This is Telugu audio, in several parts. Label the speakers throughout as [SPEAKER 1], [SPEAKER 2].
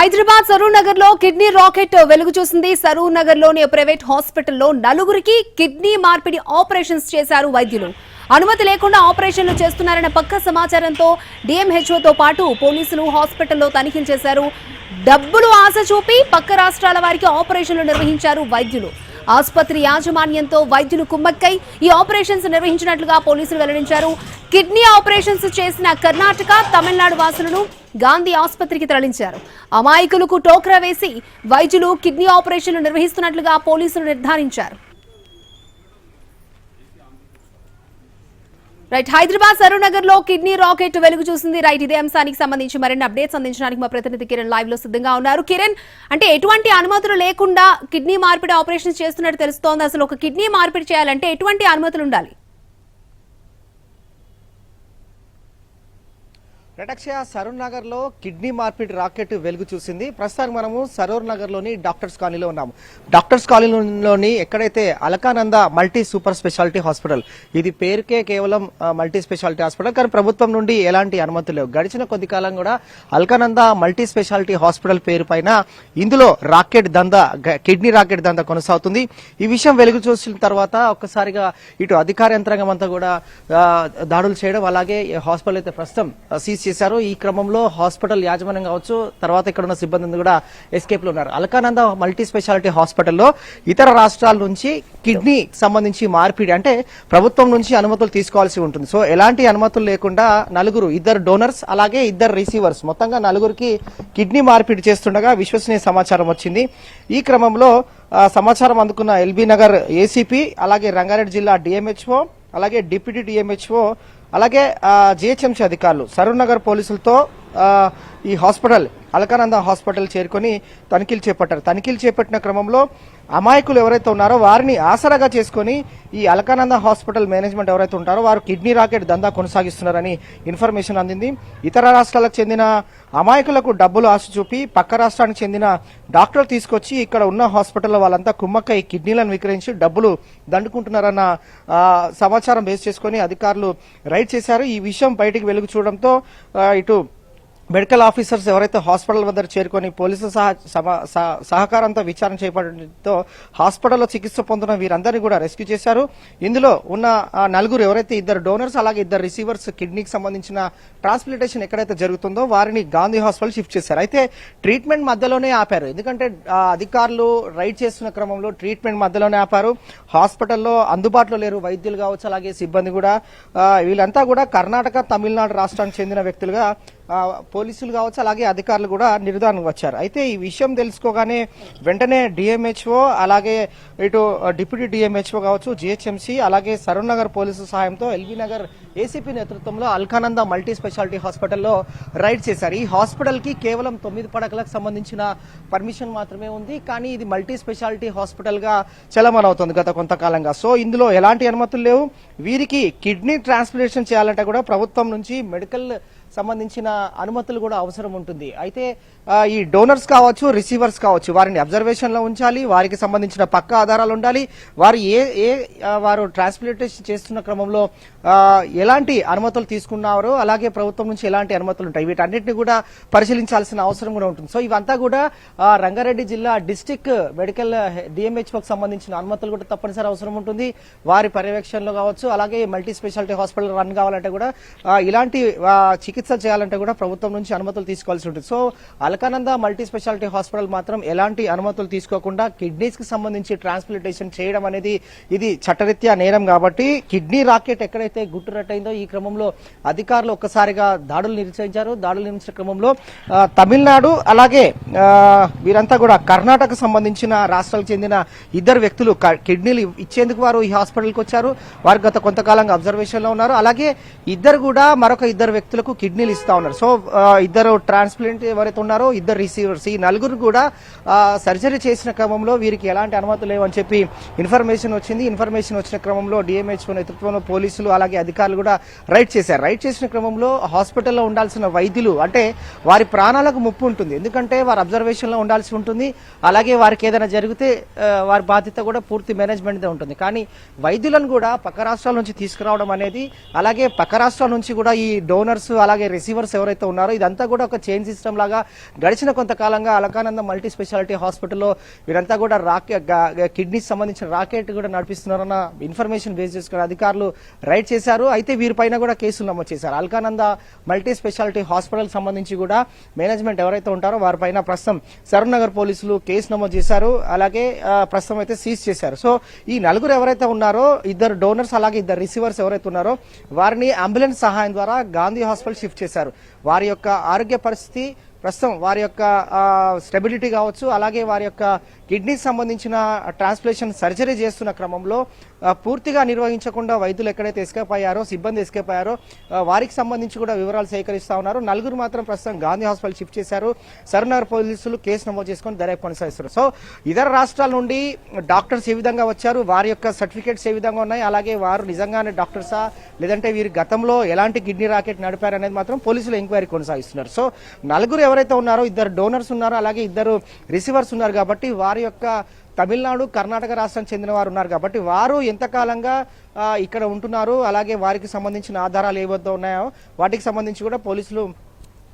[SPEAKER 1] హైదరాబాద్ సరూర్ నగర్లో కిడ్నీ రాకెట్ వెలుగు చూసింది. సరూర్ నగర్లోని ప్రైవేట్ హాస్పిటల్లో నలుగురికి కిడ్నీ మార్పిడి ఆపరేషన్స్ చేశారు వైద్యులు. అనుమతి లేకుండా ఆపరేషన్లు చేస్తున్నారన్న పక్క సమాచారంతో డిఎంహెచ్ఓతో పాటు పోలీసులు హాస్పిటల్లో తనిఖీలు చేశారు. డబ్బులు ఆశ చూపి పక్క రాష్ట్రాల వారికి ఆపరేషన్లు నిర్వహించారు వైద్యులు. ఆసుపత్రి యాజమాన్యంతో వైద్యులు కుమ్మక్కై ఈ ఆపరేషన్స్ నిర్వహించినట్లుగా పోలీసులు వెల్లడించారు. కిడ్నీ ఆపరేషన్స్ చేసిన కర్ణాటక తమిళనాడు వాసులను గాంధీ ఆసుపత్రికి తరలించారు. అమాయకులకు టోక్రా వేసి వైద్యులు కిడ్నీ ఆపరేషన్లు నిర్వహిస్తున్నట్లుగా పోలీసులు నిర్ధారించారు. రైట్ హైదరాబాద్ సరూనగర్లో కిడ్నీ రాకెట్ వెలుగు చూసింది. రైట్ ఇదే అంశానికి సంబంధించి మరిన్ని అప్డేట్స్ అందించడానికి మా ప్రతినిధి కిరణ్ లైవ్లో సిద్ధంగా ఉన్నారు. కిరణ్ అంటే ఎటువంటి అనుమతులు లేకుండా కిడ్నీ మార్పిడి ఆపరేషన్ చేస్తున్నట్టు తెలుస్తోంది. అసలు ఒక కిడ్నీ మార్పిడి చేయాలంటే ఎటువంటి అనుమతులు ఉండాలి?
[SPEAKER 2] రటక్షయ సరూర్ నగర్లో కిడ్నీ మార్పిడి రాకెట్ వెలుగు చూసింది. ప్రస్తుతానికి మనము సరూర్ నగర్లోని డాక్టర్స్ కాలనీలో ఉన్నాము. డాక్టర్స్ కాలనీలోని ఎక్కడైతే Alakananda multi super speciality hospital ఇది పేరుకే కేవలం మల్టీ స్పెషాలిటీ హాస్పిటల్ కానీ ప్రభుత్వం నుండి ఎలాంటి అనుమతులు లేవు. గడిచిన కొద్ది కాలం కూడా అల్కానంద మల్టీ స్పెషాలిటీ హాస్పిటల్ పేరు పైన ఇందులో రాకెట్ దందా కిడ్నీ రాకెట్ దందా కొనసాగుతుంది. ఈ విషయం వెలుగు చూసిన తర్వాత ఒక్కసారిగా ఇటు అధికార యంత్రాంగం అంతా కూడా దాడులు చేయడం అలాగే హాస్పిటల్ అయితే ప్రస్తుతం సీసీ చేశారు. ఈ క్రమంలో హాస్పిటల్ యాజమాన్యం కావచ్చు తర్వాత ఇక్కడ ఉన్న సిబ్బంది కూడా ఎస్కేప్లో ఉన్నారు. అల్కానంద మల్టీ స్పెషాలిటీ హాస్పిటల్లో ఇతర రాష్ట్రాల నుంచి కిడ్నీ సంబంధించి మార్పిడి అంటే ప్రభుత్వం నుంచి అనుమతులు తీసుకోవాల్సి ఉంటుంది. సో ఎలాంటి అనుమతులు లేకుండా నలుగురు ఇద్దరు డోనర్స్ అలాగే ఇద్దరు రిసీవర్స్ మొత్తంగా నలుగురికి కిడ్నీ మార్పిడి చేస్తుండగా విశ్వసనీయ సమాచారం వచ్చింది. ఈ క్రమంలో సమాచారం అందుకున్న ఎల్బీ నగర్ ఏసీపీ అలాగే రంగారెడ్డి జిల్లా డిఎంహెచ్ఓ అలాగే డిప్యూటీ డిఎంహెచ్ఓ అలాగే జిహెచ్ఎంసీ అధికారులు సరూర్ నగర్ పోలీసులతో ఈ హాస్పిటల్ అలకానంద హాస్పిటల్ చేరుకొని తనిఖీలు చేపట్టారు. తనిఖీలు చేపట్టిన క్రమంలో అమాయకులు ఎవరైతే ఉన్నారో వారిని ఆసరాగా చేసుకొని ఈ అలకానంద హాస్పిటల్ మేనేజ్మెంట్ ఎవరైతే ఉంటారో వారు కిడ్నీ రాకెట్ దందా కొనసాగిస్తున్నారని ఇన్ఫర్మేషన్ అందింది. ఇతర రాష్ట్రాలకు చెందిన అమాయకులకు డబ్బులు ఆశ చూపి పక్క రాష్ట్రానికి చెందిన డాక్టర్లు తీసుకొచ్చి ఇక్కడ ఉన్న హాస్పిటల్లో వాళ్ళంతా కుమ్మక్క ఈ కిడ్నీలను విక్రయించి డబ్బులు దండుకుంటున్నారన్న సమాచారం బేస్ చేసుకొని అధికారులు రైడ్ చేశారు. ఈ విషయం బయటికి వెలుగు చూడడంతో ఇటు మెడికల్ ఆఫీసర్స్ ఎవరైతే హాస్పిటల్ వద్ద చేరుకొని పోలీసుల సహకారంతో విచారణ చేపట్టడంతో హాస్పిటల్లో చికిత్స పొందుతున్న వీరందరినీ కూడా రెస్క్యూ చేశారు. ఇందులో ఉన్న నలుగురు ఎవరైతే ఇద్దరు డోనర్స్ అలాగే ఇద్దరు రిసీవర్స్ కిడ్నీకి సంబంధించిన ట్రాన్స్ప్లాంటేషన్ ఎక్కడైతే జరుగుతుందో వారిని గాంధీ హాస్పిటల్ షిఫ్ట్ చేశారు. అయితే ట్రీట్మెంట్ మధ్యలోనే ఆపారు. ఎందుకంటే అధికారులు రైడ్ చేస్తున్న క్రమంలో ట్రీట్మెంట్ మధ్యలోనే ఆపారు. హాస్పిటల్లో అందుబాటులో లేరు. వైద్యులు కావచ్చు అలాగే సిబ్బంది కూడా. వీళ్ళంతా కూడా కర్ణాటక తమిళనాడు రాష్ట్రానికి చెందిన వ్యక్తులుగా పోలీసులు కావచ్చు అలాగే అధికారులు కూడా నిర్ధారణకు వచ్చారు. అయితే ఈ విషయం తెలుసుకోగానే వెంటనే డిఎంహెచ్ఓ అలాగే ఇటు డిప్యూటీ డిఎంహెచ్ఓ కావచ్చు జిహెచ్ఎంసీ అలాగే సరూర్ నగర్ పోలీసు సహాయంతో ఎల్బీ నగర్ ఏసీపీ నేతృత్వంలో అల్కానంద మల్టీ స్పెషాలిటీ హాస్పిటల్లో రైడ్ చేశారు. ఈ హాస్పిటల్కి కేవలం తొమ్మిది పడకలకు సంబంధించిన పర్మిషన్ మాత్రమే ఉంది కానీ ఇది మల్టీ స్పెషాలిటీ హాస్పిటల్గా చలమనవుతుంది గత కొంతకాలంగా. సో ఇందులో ఎలాంటి అనుమతులు లేవు. వీరికి కిడ్నీ ట్రాన్స్ప్లాంటేషన్ చేయాలంటే కూడా ప్రభుత్వం నుంచి మెడికల్ సంబంధించిన అనుమతులు కూడా అవసరం ఉంటుంది. అయితే ఈ డోనర్స్ కావచ్చు రిసీవర్స్ కావచ్చు వారిని అబ్జర్వేషన్లో ఉంచాలి వారికి సంబంధించిన పక్క ఆధారాలు ఉండాలి వారు ఏ ఏ వారు ట్రాన్స్ప్లాంటేషన్ చేస్తున్న క్రమంలో ఎలాంటి అనుమతులు తీసుకున్నారో అలాగే ప్రభుత్వం నుంచి ఎలాంటి అనుమతులు ఉంటాయి వీటన్నిటిని కూడా పరిశీలించాల్సిన అవసరం కూడా ఉంటుంది. సో ఇవంతా కూడా రంగారెడ్డి జిల్లా డిస్టిక్ మెడికల్ డిఎంహెచ్ఓకి సంబంధించిన అనుమతులు కూడా తప్పనిసరి అవసరం ఉంటుంది. వారి పర్యవేక్షణలో కావచ్చు అలాగే మల్టీ స్పెషాలిటీ హాస్పిటల్ రన్ కావాలంటే కూడా ఇలాంటి చికిత్స చికిత్స చేయాలంటే కూడా ప్రభుత్వం నుంచి అనుమతులు తీసుకోవాల్సి ఉంటుంది. So Alakananda multi speciality hospital మాత్రం ఎలాంటి అనుమతులు తీసుకోకుండా కిడ్నీస్కి సంబంధించి ట్రాన్స్ప్లాంటేషన్ చేయడం అనేది ఇది చట్టరీత్యా నేరం కాబట్టి కిడ్నీ రాకెట్ ఎక్కడైతే గుట్టురట్టయిందో ఈ క్రమంలో అధికారులు ఒక్కసారిగా దాడులు నిర్వహించారు దాడులు నిర్వహించిన క్రమంలో తమిళనాడు అలాగే వీరంతా కూడా కర్ణాటక సంబంధించిన రాష్ట్రాలకు చెందిన ఇద్దరు వ్యక్తులు కిడ్నీలు ఇచ్చేందుకు వారు ఈ హాస్పిటల్కి వచ్చారు. వారు గత కొంతకాలంగా అబ్జర్వేషన్లో ఉన్నారు. అలాగే ఇద్దరు కూడా మరొక ఇద్దరు వ్యక్తులకు కిడ్నీలు ఇస్తా ఉన్నారు. సో ఇద్దరు ట్రాన్స్ప్లాంట్ ఎవరైతే ఉన్నారో ఇద్దరు రిసీవర్స్. ఈ నలుగురు కూడా సర్జరీ చేసిన క్రమంలో వీరికి ఎలాంటి అనుమతులు లేవని చెప్పి ఇన్ఫర్మేషన్ వచ్చింది. ఇన్ఫర్మేషన్ వచ్చిన క్రమంలో డిఎంహెచ్ఓ నేతృత్వంలో పోలీసులు అలాగే అధికారులు కూడా రైడ్ చేశారు. రైడ్ చేసిన క్రమంలో హాస్పిటల్లో ఉండాల్సిన వైద్యులు అంటే వారి ప్రాణాలకు ముప్పు ఉంటుంది. ఎందుకంటే వారు అబ్జర్వేషన్లో ఉండాల్సి ఉంటుంది. అలాగే వారికి ఏదైనా జరిగితే వారి బాధ్యత కూడా పూర్తి మేనేజ్మెంట్ ఉంటుంది. కానీ వైద్యులను కూడా పక్క రాష్ట్రాల నుంచి తీసుకురావడం అనేది అలాగే పక్క రాష్ట్రాల నుంచి కూడా ఈ డోనర్స్ అలాగే అలాగే రిసీవర్స్ ఎవరైతే ఉన్నారో ఇదంతా కూడా ఒక చైన్ సిస్టమ్ లాగా గడిచిన కొంతకాలంగా అలకానంద మల్టీ స్పెషాలిటీ హాస్పిటల్లో వీరంతా కూడా రాకెట్ కిడ్నీకి సంబంధించిన రాకెట్ కూడా నడిపిస్తున్నారన్న ఇన్ఫర్మేషన్ బేస్ చేసుకుని అధికారులు రైడ్ చేశారు. అయితే వీరిపైన కూడా కేసులు నమోదు చేశారు. అల్కానంద మల్టీ స్పెషాలిటీ హాస్పిటల్ సంబంధించి కూడా మేనేజ్మెంట్ ఎవరైతే ఉంటారో వారిపైన ప్రస్తుతం సరూర్ పోలీసులు కేసు నమోదు చేశారు. అలాగే ప్రస్తుతం అయితే సీజ్ చేశారు. సో ఈ నలుగురు ఎవరైతే ఉన్నారో ఇద్దరు డోనర్స్ అలాగే ఇద్దరు రిసీవర్స్ ఎవరైతే ఉన్నారో వారిని అంబులెన్స్ సహాయం ద్వారా గాంధీ హాస్పిటల్ షిఫ్ట్ చేశారు. వారి యొక్క ఆరోగ్య పరిస్థితి ప్రస్తుతం వారి యొక్క స్టెబిలిటీ కావచ్చు అలాగే వారి యొక్క కిడ్నీకి సంబంధించిన ట్రాన్స్ప్లేషన్ సర్జరీ చేస్తున్న క్రమంలో పూర్తిగా నిర్వహించకుండా వైద్యులు ఎక్కడైతే ఎస్కేప్ అయ్యారో సిబ్బంది ఎస్కేప్ అయ్యారో వారికి సంబంధించి కూడా వివరాలు సేకరిస్తా ఉన్నారు. నలుగురు మాత్రం ప్రస్తుతం గాంధీ హాస్పిటల్ షిఫ్ట్ చేశారు. సరనగర్ పోలీసులు కేసు నమోదు చేసుకొని దర్యాప్తు కొనసాగిస్తారు సో ఇతర రాష్ట్రాల నుండి డాక్టర్స్ ఏ విధంగా వచ్చారు వారి యొక్క సర్టిఫికేట్స్ ఏ విధంగా ఉన్నాయి అలాగే వారు నిజంగానే డాక్టర్సా లేదంటే వీరు గతంలో ఎలాంటి కిడ్నీ రాకెట్ నడిపారు అనేది మాత్రం పోలీసులు ఎంక్వైరీ కొనసాగిస్తున్నారు. సో నలుగురు ఎవరైతే ఉన్నారో ఇద్దరు డోనర్స్ ఉన్నారో అలాగే ఇద్దరు రిసీవర్స్ ఉన్నారు కాబట్టి వారి యొక్క తమిళనాడు కర్ణాటక రాష్ట్రం చెందిన వారు ఉన్నారు కాబట్టి వారు ఎంతకాలంగా ఇక్కడ ఉంటున్నారు అలాగే వారికి సంబంధించిన ఆధారాలు ఏవైతే ఉన్నాయో వాటికి సంబంధించి కూడా పోలీసులు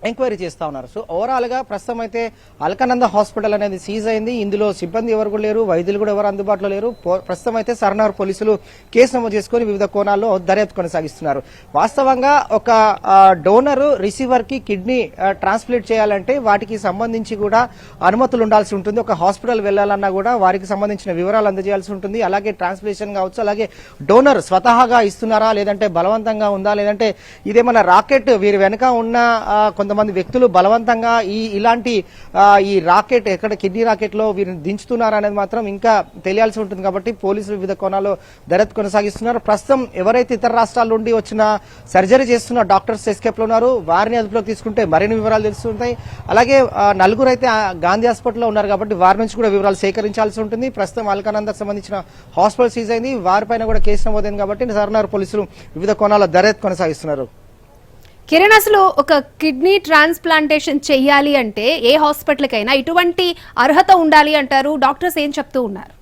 [SPEAKER 2] ఎంక్వైరీ చేస్తా ఉన్నారు. సో ఓవరాల్గా ప్రస్తుతం అయితే అల్కనంద హాస్పిటల్ అనేది సీజ్ అయింది. ఇందులో సిబ్బంది ఎవరు కూడా లేరు వైద్యులు కూడా ఎవరు అందుబాటులో లేరు. పో- ప్రస్తుతం అయితే సరనగర్ పోలీసులు కేసు నమోదు చేసుకుని వివిధ కోణాల్లో దర్యాప్తు కొనసాగిస్తున్నారు వాస్తవంగా ఒక డోనర్ రిసీవర్కి కిడ్నీ ట్రాన్స్ప్లేట్ చేయాలంటే వాటికి సంబంధించి కూడా అనుమతులు ఉండాల్సి ఉంటుంది. ఒక హాస్పిటల్ వెళ్ళాలన్నా కూడా వారికి సంబంధించిన వివరాలు అందజేయాల్సి ఉంటుంది. అలాగే ట్రాన్స్ప్లేషన్ కావచ్చు అలాగే డోనర్ స్వతహాగా ఇస్తున్నారా లేదంటే బలవంతంగా ఉందా లేదంటే ఇదేమన్నా రాకెట్ వీరి వెనక ఉన్న కొంతమంది వ్యక్తులు బలవంతంగా ఈ ఇలాంటి ఈ రాకెట్ ఎక్కడ కిడ్నీ రాకెట్లో వీరిని దించుతున్నారు అనేది మాత్రం ఇంకా తెలియాల్సి ఉంటుంది కాబట్టి పోలీసులు వివిధ కోణాల్లో దర్యాప్తు కొనసాగిస్తున్నారు. ప్రస్తుతం ఎవరైతే ఇతర రాష్ట్రాల నుండి వచ్చిన సర్జరీ చేస్తున్న డాక్టర్స్ ఎస్కేప్లో ఉన్నారు. వారిని అదుపులోకి తీసుకుంటే మరిన్ని వివరాలు తెలుస్తుంటాయి. అలాగే నలుగురు అయితే గాంధీ హాస్పిటల్లో ఉన్నారు కాబట్టి వారి నుంచి కూడా వివరాలు సేకరించాల్సి ఉంటుంది. ప్రస్తుతం అల్కానందకు సంబంధించిన హాస్పిటల్ సీజ్ అయింది. వారిపైన కూడా కేసు నమోదైంది కాబట్టి సరనార్ పోలీసులు. వివిధ కోణాల దర్యాప్తు కొనసాగిస్తున్నారు.
[SPEAKER 1] కిరణ్ అసలు ఒక కిడ్నీ ట్రాన్స్ప్లాంటేషన్ చేయాలి అంటే ఏ హాస్పిటల్కైనా ఇటువంటి అర్హత ఉండాలి అంటారు. డాక్టర్స్ ఏం చెప్తూ ఉన్నారు?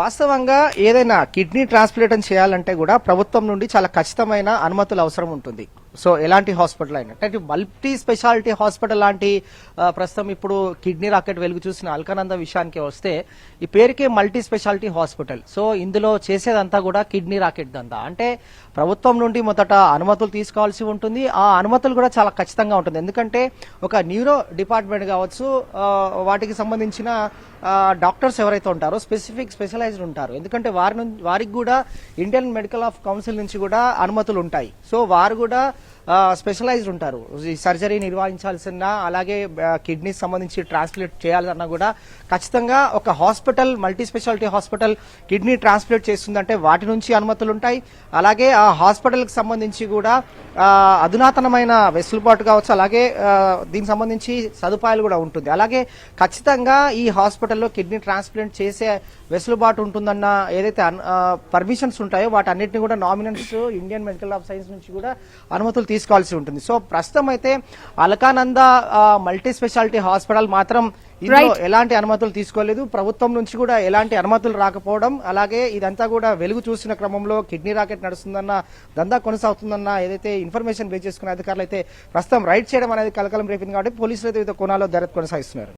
[SPEAKER 2] వాస్తవంగా ఏదైనా కిడ్నీ ట్రాన్స్ప్లాంటేషన్ చేయాలంటే కూడా ప్రభుత్వం నుండి చాలా ఖచ్చితమైన అనుమతులు అవసరం ఉంటుంది. సో ఎలాంటి హాస్పిటల్ అయినా. అంటే మల్టీ స్పెషాలిటీ హాస్పిటల్ లాంటి ప్రస్తుతం ఇప్పుడు కిడ్నీ రాకెట్ వెలుగు చూసిన అల్కానంద విషయానికి వస్తే ఈ పేరుకే మల్టీ స్పెషాలిటీ హాస్పిటల్. సో ఇందులో చేసేదంతా కూడా కిడ్నీ రాకెట్ దంతా. అంటే ప్రభుత్వం నుండి మొదట అనుమతులు తీసుకోవాల్సి ఉంటుంది. ఆ అనుమతులు కూడా చాలా ఖచ్చితంగా ఉంటుంది. ఎందుకంటే ఒక న్యూరో డిపార్ట్మెంట్ కావచ్చు వాటికి సంబంధించిన డాక్టర్స్ ఎవరైతే ఉంటారో స్పెసిఫిక్ స్పెషలైజ్డ్ ఉంటారు. ఎందుకంటే వారి నుంచి వారికి కూడా ఇండియన్ మెడికల్ ఆఫ్ కౌన్సిల్ నుంచి కూడా అనుమతులు ఉంటాయి. సో వారు కూడా స్పెషలైజ్డ్ ఉంటారు. ఈ సర్జరీ నిర్వహించాల్సిన అలాగే కిడ్నీ సంబంధించి ట్రాన్స్ప్లేట్ చేయాలన్నా కూడా ఖచ్చితంగా ఒక hospital multi speciality hospital kidney transplant చేస్తుందంటే వాటి నుంచి అనుమతులు ఉంటాయి అలాగే ఆ హాస్పిటల్కి సంబంధించి కూడా అధునాతనమైన వెసులుబాటు కావచ్చు అలాగే దీనికి సంబంధించి సదుపాయాలు కూడా ఉంటుంది. అలాగే ఖచ్చితంగా ఈ హాస్పిటల్లో కిడ్నీ ట్రాన్స్ప్లాంట్ చేసే వెసులుబాటు ఉంటుందన్న ఏదైతే పర్మిషన్స్ ఉంటాయో వాటి అన్నిటిని కూడా నామినెంట్స్ ఇండియన్ మెడికల్ ఆఫ్ సైన్స్ నుంచి కూడా అనుమతులు తీసుకోవాల్సి ఉంటుంది. సో ప్రస్తుతం అయితే అలకానంద మల్టీ స్పెషాలిటీ హాస్పిటల్ మాత్రం ఇందులో. ఎలాంటి అనుమతులు తీసుకోలేదు. ప్రభుత్వం నుంచి కూడా ఎలాంటి అనుమతులు రాకపోవడం అలాగే ఇదంతా కూడా వెలుగు చూసిన క్రమంలో కిడ్నీ రాకెట్ నడుస్తుందన్న దందా కొనసాగుతుందన్న ఏదైతే ఇన్ఫర్మేషన్ బేస్ చేసుకున్న అధికారులు అయితే ప్రస్తుతం రైడ్ చేయడం అనేది కలకలం రేపింది కాబట్టి పోలీసులు అయితే వివిధ కోణాల్లో దర్యాప్తు కొనసాగిస్తున్నారు.